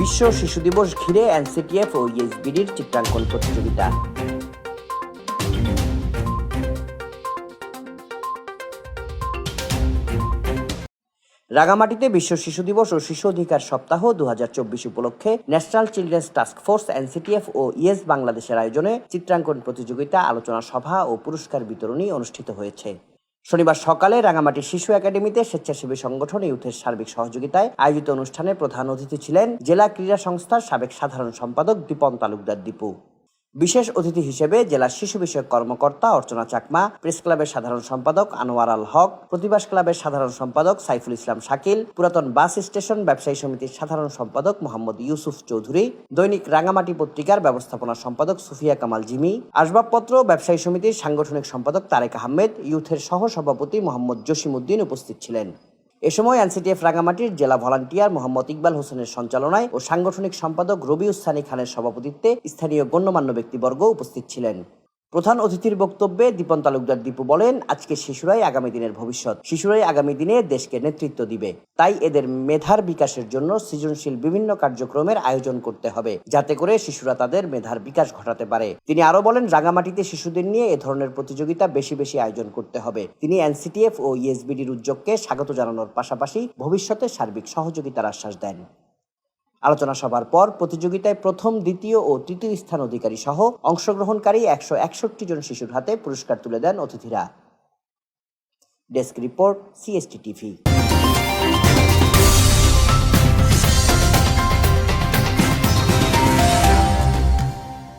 বিশ্ব শিশু দিবস ঘিরে এনসিটিএফ ও ইএসবিডির চিত্রাঙ্কন প্রতিযোগিতা। রাঙামাটিতে বিশ্ব শিশু দিবস ও শিশু অধিকার সপ্তাহ দু হাজার চব্বিশ উপলক্ষে national children's task force NCTF ও ইএস বাংলাদেশের আয়োজনে চিত্রাঙ্কন প্রতিযোগিতা, আলোচনা সভা ও পুরস্কার বিতরণী অনুষ্ঠিত হয়েছে। শনিবার সকালে রাঙামাটি শিশু একাডেমিতে স্বেচ্ছাসেবী সংগঠন ইউথের সার্বিক সহযোগিতায় আয়োজিত অনুষ্ঠানে প্রধান অতিথি ছিলেন জেলা ক্রীড়া সংস্থার সাবেক সাধারণ সম্পাদক দীপন তালুকদার দীপু। বিশেষ অতিথি হিসেবে জেলা শিশু বিষয়ক কর্মকর্তা অর্চনা চাকমা, প্রেস ক্লাবের সাধারণ সম্পাদক আনোয়ার আল হক, প্রতিবাস ক্লাবের সাধারণ সম্পাদক সাইফুল ইসলাম শাকিল, পুরাতন বাস স্টেশন ব্যবসায়ী সমিতির সাধারণ সম্পাদক মোহাম্মদ ইউসুফ চৌধুরী, দৈনিক রাঙামাটি পত্রিকার ব্যবস্থাপনা সম্পাদক সুফিয়া কামাল জিমি, আসবাবপত্র ব্যবসায়ী সমিতির সাংগঠনিক সম্পাদক তারেক আহমেদ, ইউথের সহ সভাপতি মোহাম্মদ জসিমউদ্দিন উপস্থিত ছিলেন। এ সময় এনসিটিএফ রাঙামাটির জেলা ভলান্টিয়ার মোহাম্মদ ইকবাল হোসেনের সঞ্চালনায় ও সাংগঠনিক সম্পাদক রবি উসানি খানের সভাপতিত্বে স্থানীয় গণ্যমান্য ব্যক্তিবর্গ উপস্থিত ছিলেন। প্রধান অতিথির বক্তব্যে দীপন তালুকদার দীপু বলেন, আজকে শিশুরাই আগামী দিনের ভবিষ্যৎ। শিশুরাই আগামী দিনে দেশকে নেতৃত্ব দিবে। তাই এদের মেধার বিকাশের জন্য সৃজনশীল বিভিন্ন কার্যক্রমের আয়োজন করতে হবে, যাতে করে শিশুরা তাদের মেধার বিকাশ ঘটাতে পারে। তিনি আরও বলেন, রাঙামাটিতে শিশুদের নিয়ে এ ধরনের প্রতিযোগিতা বেশি বেশি আয়োজন করতে হবে। তিনি এনসিটিএফ ও ইএসবিডির উদ্যোগকে স্বাগত জানানোর পাশাপাশি ভবিষ্যতে সার্বিক সহযোগিতার আশ্বাস দেন। আলোচনা সভার পর প্রতিযোগিতায় প্রথম, দ্বিতীয় ও তৃতীয় স্থান অধিকারী সহ অংশগ্রহণকারী একশো একষট্টি জন শিশুর হাতে পুরস্কার তুলে দেন অতিথিরা। Desk report, CST TV.